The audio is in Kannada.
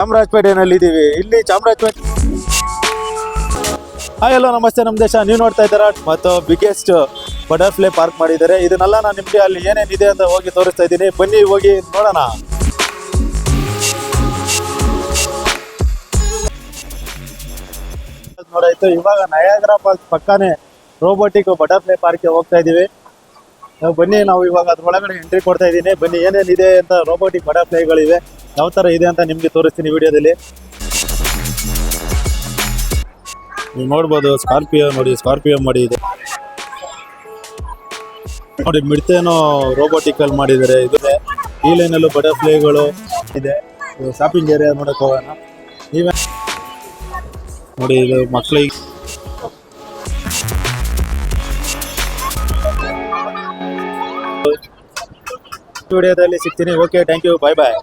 ಚಾಮರಾಜಪೇಟೆನಲ್ಲಿ ಇದ್ದೀವಿ ಇಲ್ಲಿ ಚಾಮರಾಜಪೇಟೆ ಹಾಯ್ ಹಲೋ ನಮಸ್ತೆ ನಮ್ಮ ದೇಶ. ನೀವು ನೋಡ್ತಾ ಇದ್ದೀರಾ? ಮತ್ತು ಬಿಗ್ಗೆಸ್ಟ್ ಬಟರ್ಫ್ಲೈ ಪಾರ್ಕ್ ಮಾಡಿದ್ದಾರೆ. ಇದನ್ನೆಲ್ಲ ನಾನು ನಿಮಗೆ ಅಲ್ಲಿ ಏನೇನಿದೆ ಅಂತ ಹೋಗಿ ತೋರಿಸ್ತಾ ಇದ್ದೀನಿ. ಬನ್ನಿ, ಹೋಗಿ ನೋಡೋಣ. ನೋಡಾಯ್ತು ಇವಾಗ ನಯಾಗ್ರಾ ಪಾರ್ಕ್ ಪಕ್ಕನೇ ರೋಬೋಟಿಕ್ ಬಟರ್ಫ್ಲೈ ಪಾರ್ಕ್ಗೆ ಹೋಗ್ತಾ ಇದ್ದೀವಿ. ಬನ್ನಿ, ನಾವು ಇವಾಗ ಅದ್ರೊಳಗಡೆ ಎಂಟ್ರಿ ಕೊಡ್ತಾ ಇದ್ದೀನಿ. ಬನ್ನಿ, ಏನೇನಿದೆ ಅಂತ ರೋಬೋಟಿಕ್ ಬಟರ್ಫ್ಲೈಗಳಿವೆ ಯಾವ ಥರ ಇದೆ ಅಂತ ನಿಮಗೆ ತೋರಿಸ್ತೀನಿ ವಿಡಿಯೋದಲ್ಲಿ. ನೀವು ನೋಡ್ಬೋದು ಸ್ಕಾರ್ಪಿಯೋ ನೋಡಿ ಸ್ಕಾರ್ಪಿಯೋ ಮಾಡಿ ಇದೆ. ನೋಡಿ, ಮಿಡ್ತೇನೋ ರೋಬೋಟಿಕಲ್ ಮಾಡಿದ್ದಾರೆ. ಇದೆ ಈ ಲೈನಲ್ಲೂ ಬಟರ್ಫ್ಲೈಗಳು ಇದೆ. ಶಾಪಿಂಗ್ ಏರಿಯಾ ನೋಡೋಕೆ ಹೋಗೋಣ. ನೀವೇ ನೋಡಿ, ಇದು ಮಕ್ಕಳಿಗೆ ವಿಡಿಯೋದಲ್ಲಿ ಸಿಗ್ತೀನಿ. Okay thank you bye bye